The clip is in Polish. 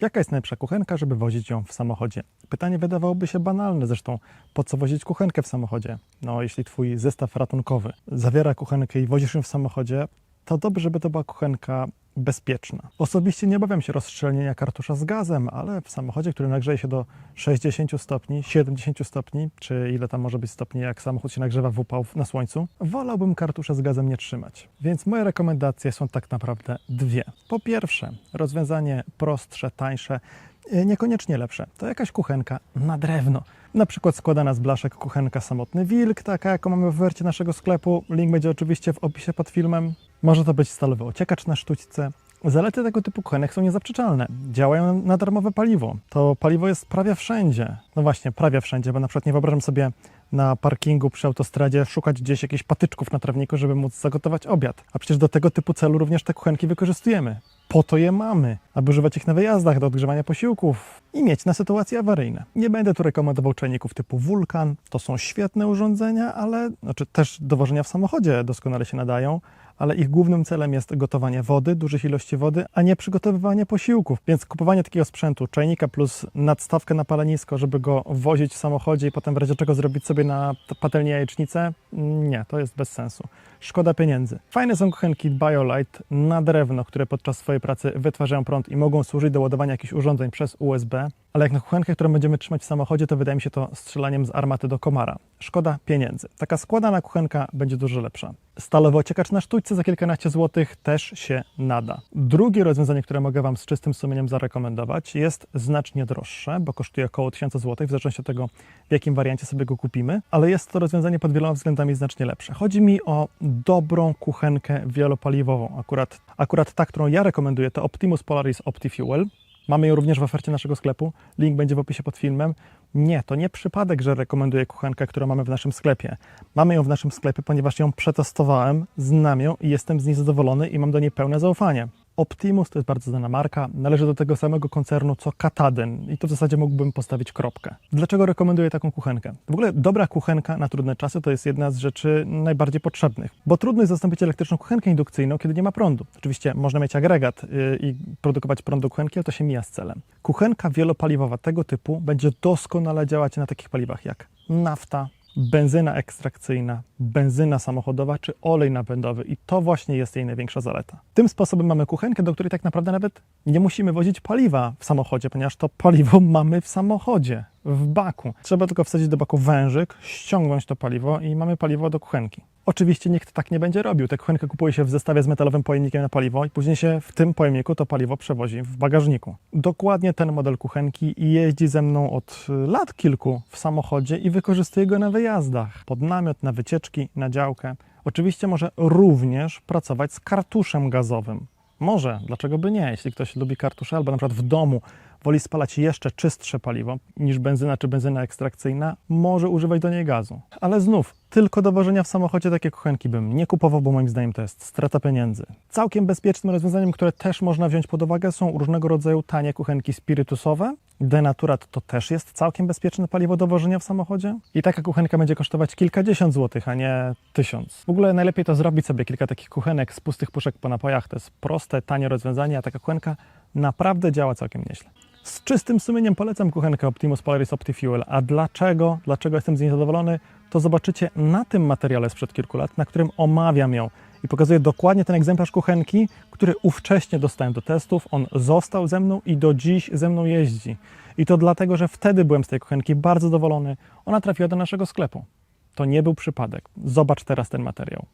Jaka jest najlepsza kuchenka, żeby wozić ją w samochodzie? Pytanie wydawałoby się banalne, zresztą po co wozić kuchenkę w samochodzie? No, jeśli twój zestaw ratunkowy zawiera kuchenkę i wozisz ją w samochodzie, to dobrze, żeby to była kuchenka bezpieczna. Osobiście nie obawiam się rozstrzelnienia kartusza z gazem, ale w samochodzie, który nagrzeje się do 60 stopni, 70 stopni, czy ile tam może być stopni, jak samochód się nagrzewa w upał na słońcu, wolałbym kartusza z gazem nie trzymać. Więc moje rekomendacje są tak naprawdę dwie. Po pierwsze, rozwiązanie prostsze, tańsze, e, niekoniecznie lepsze. To jakaś kuchenka na drewno. Na przykład składana z blaszek kuchenka Samotny Wilk, taka jaką mamy w ofercie naszego sklepu. Link będzie oczywiście w opisie pod filmem. Może to być stalowy ociekacz na sztućce. Zalety tego typu kuchenek są niezaprzeczalne. Działają na darmowe paliwo. To paliwo jest prawie wszędzie. No właśnie, prawie wszędzie, bo na przykład nie wyobrażam sobie na parkingu przy autostradzie szukać gdzieś jakichś patyczków na trawniku, żeby móc zagotować obiad. A przecież do tego typu celu również te kuchenki wykorzystujemy. Po to je mamy, aby używać ich na wyjazdach do odgrzewania posiłków i mieć na sytuacje awaryjne. Nie będę tu rekomendował czajników typu wulkan. To są świetne urządzenia, ale znaczy też do wożenia w samochodzie doskonale się nadają, ale ich głównym celem jest gotowanie wody, dużych ilości wody, a nie przygotowywanie posiłków. Więc kupowanie takiego sprzętu, czajnika plus nadstawkę na palenisko, żeby go wozić w samochodzie i potem w razie czego zrobić sobie na patelnię jajecznicę, nie, to jest bez sensu. Szkoda pieniędzy. Fajne są kuchenki BioLite na drewno, które podczas swojej pracy wytwarzają prąd i mogą służyć do ładowania jakichś urządzeń przez USB, ale jak na kuchenkę, którą będziemy trzymać w samochodzie, to wydaje mi się to strzelaniem z armaty do komara. Szkoda pieniędzy. Taka składana kuchenka będzie dużo lepsza. Stalowy ociekacz na sztućce za kilkanaście złotych też się nada. Drugie rozwiązanie, które mogę Wam z czystym sumieniem zarekomendować, jest znacznie droższe, bo kosztuje około 1000 zł, w zależności od tego, w jakim wariancie sobie go kupimy, ale jest to rozwiązanie pod wieloma względami znacznie lepsze. Chodzi mi o dobrą kuchenkę wielopaliwową. Akurat, akurat ta, którą ja rekomenduję, to Optimus Polaris OptiFuel. Mamy ją również w ofercie naszego sklepu. Link będzie w opisie pod filmem. Nie, to nie przypadek, że rekomenduję kuchenkę, którą mamy w naszym sklepie. Mamy ją w naszym sklepie, ponieważ ją przetestowałem, znam ją i jestem z niej zadowolony i mam do niej pełne zaufanie. Optimus to jest bardzo znana marka, należy do tego samego koncernu co Kataden i tu w zasadzie mógłbym postawić kropkę. Dlaczego rekomenduję taką kuchenkę? W ogóle dobra kuchenka na trudne czasy to jest jedna z rzeczy najbardziej potrzebnych, bo trudno jest zastąpić elektryczną kuchenkę indukcyjną, kiedy nie ma prądu. Oczywiście można mieć agregat yy, i produkować prąd do kuchenki, ale to się mija z celem. Kuchenka wielopaliwowa tego typu będzie doskonale działać na takich paliwach jak nafta, benzyna ekstrakcyjna, benzyna samochodowa czy olej napędowy i to właśnie jest jej największa zaleta. Tym sposobem mamy kuchenkę, do której tak naprawdę nawet nie musimy wozić paliwa w samochodzie, ponieważ to paliwo mamy w samochodzie, w baku. Trzeba tylko wsadzić do baku wężyk, ściągnąć to paliwo i mamy paliwo do kuchenki. Oczywiście nikt tak nie będzie robił. Tę kuchenkę kupuje się w zestawie z metalowym pojemnikiem na paliwo i później się w tym pojemniku to paliwo przewozi w bagażniku. Dokładnie ten model kuchenki jeździ ze mną od lat kilku w samochodzie i wykorzystuję go na wyjazdach. Pod namiot, na wycieczki, na działkę. Oczywiście może również pracować z kartuszem gazowym. Może, dlaczego by nie? Jeśli ktoś lubi kartusze albo na przykład w domu woli spalać jeszcze czystsze paliwo niż benzyna czy benzyna ekstrakcyjna, może używać do niej gazu. Ale znów, tylko do wożenia w samochodzie takie kuchenki bym nie kupował, bo moim zdaniem to jest strata pieniędzy. Całkiem bezpiecznym rozwiązaniem, które też można wziąć pod uwagę są różnego rodzaju tanie kuchenki spirytusowe. Denaturat to też jest całkiem bezpieczne paliwo do wożenia w samochodzie. I taka kuchenka będzie kosztować kilkadziesiąt złotych, a nie tysiąc. W ogóle najlepiej to zrobić sobie kilka takich kuchenek z pustych puszek po napojach. To jest proste, tanie rozwiązanie, a taka kuchenka naprawdę działa całkiem nieźle. Z czystym sumieniem polecam kuchenkę Optimus Polaris OptiFuel. A dlaczego? Dlaczego jestem z niej zadowolony? To zobaczycie na tym materiale sprzed kilku lat, na którym omawiam ją i pokazuję dokładnie ten egzemplarz kuchenki, który ówcześnie dostałem do testów. On został ze mną i do dziś ze mną jeździ. I to dlatego, że wtedy byłem z tej kuchenki bardzo zadowolony. Ona trafiła do naszego sklepu. To nie był przypadek. Zobacz teraz ten materiał.